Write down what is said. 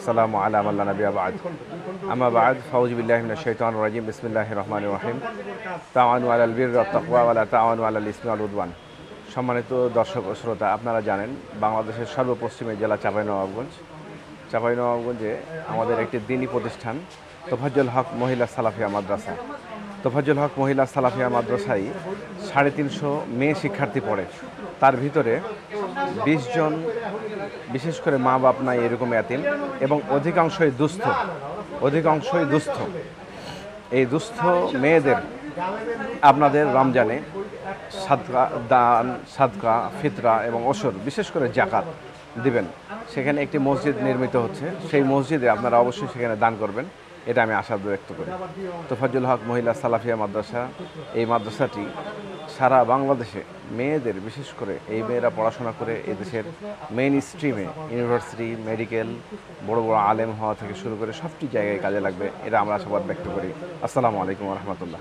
ওসালাম আলাম আল্লাহ নবী আবাদ আমা বাদ ফাউজ বিল্লাহ মিনাশ শাইতানির রাজিম বিসমিল্লাহির রহমানির রহিম তাওয়ানু আলাল বির তাকওয়া ওয়ালা তাওয়ানু আলাল ইসমি ওয়াল উদওয়ান সম্মানিত দর্শক ও শ্রোতা, আপনারা জানেন বাংলাদেশের সর্বপশ্চিমের জেলা চাঁপাইনবাবগঞ্জ। চাঁপাইনবাবগঞ্জে আমাদের একটি দিনী প্রতিষ্ঠান, তোফাজ্জল হক মহিলা সালাফিয়া মাদ্রাসা। তোফাজ্জল হক মহিলা সালাফিয়া মাদ্রাসায় সাড়ে তিনশো মেয়ে শিক্ষার্থী পড়ে। তার ভিতরে বিশ জন, বিশেষ করে মা বাপ নাই এরকম এতিম, এবং অধিকাংশই দুস্থ অধিকাংশই দুস্থ। এই দুস্থ মেয়েদের আপনাদের রমজানে সাদকা, দান, সাদকা, ফিতরা এবং ওসর বিশেষ করে জাকাত দিবেন। সেখানে একটি মসজিদ নির্মিত হচ্ছে। সেই মসজিদে আপনারা অবশ্যই সেখানে দান করবেন। এটা আমি আশা ব্যক্ত করি। তোফাজুল হক মহিলা সালাফিয়া মাদ্রাসা, এই মাদ্রাসাটি সারা বাংলাদেশে মেয়েদের, বিশেষ করে এই মেয়েরা পড়াশোনা করে এদেশের মেইন স্ট্রিমে ইউনিভার্সিটি মেডিকেল বড় বড় আলেম হওয়া থেকে শুরু করে সবটি জায়গায় কাজে লাগবে, এটা আমরা আশাবাদ ব্যক্ত করি। আসসালামু আলাইকুম রহমতুল্লাহ।